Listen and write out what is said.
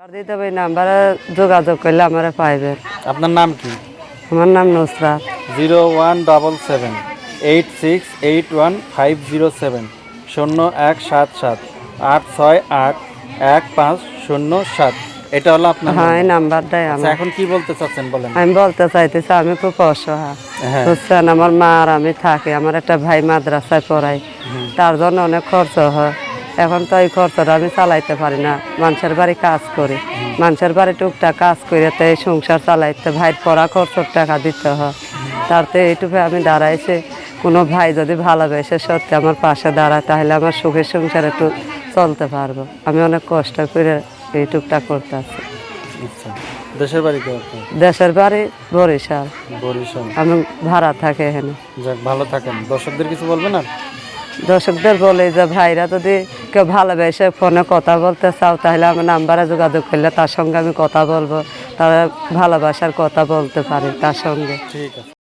Number দিতে হবে নাম্বারে যোগাযোগ করলে আমার পাইবেন। আপনার নাম কি? আমার নাম Nusrat. Zero one double seven eight six eight one five zero seven শূন্য এক সাত সাত আট ছয় আট এক পাঁচ শূন্য সাত। এটা হলো আপনার হ্যাঁ এই নাম্বার। নাম্বারটাই আচ্ছা, আমার। এখন কি বলতে চাচ্ছেন বলেন? আমি বলতে চাইতেছি আমি খুব অসহায়। হ্যাঁ। বুঝছেন আমার মা আর আমি থাকি আমার একটা ভাই মাদ্রাসায় পড়াই তার জন্য অনেক খরচ হয়। এখন তো এই খরচটা আমি চালাইতে পারি না। মানুষের বাড়ি কাজ করি। মানুষের বাড়ি টুকটাক কাজ করে তো এই সংসার চালাইতে ভাইয়ের পড়া খরচর টাকা দিতে হয়। তারতে এইটুকু আমি দাঁড়াইছি। কোনো ভাই যদি ভালোবেসে সত্যি আমার পাশে দাঁড়ায় তাহলে আমার সুখের সংসার একটু চলতে পারব। আমি অনেক কষ্ট করে এই টুকটাক করতে আছি আচ্ছা। দেশের বাড়ি দেশের বাড়ি বরিশাল। বরিশাল। আমি ভাড়া থাকে এখানে। যাক ভালো থাকেন। দর্শকদের কিছু বলবেন না দর্শকদের বলে যে ভাইরা যদি কেউ ভালোবেসে ফোনে কথা বলতে চাও, তাহলে আমার নাম্বারে যোগাযোগ করলে তার সঙ্গে আমি কথা বলব, তারা ভালোবাসার কথা বলতে পারি তার সঙ্গে। ঠিক আছে।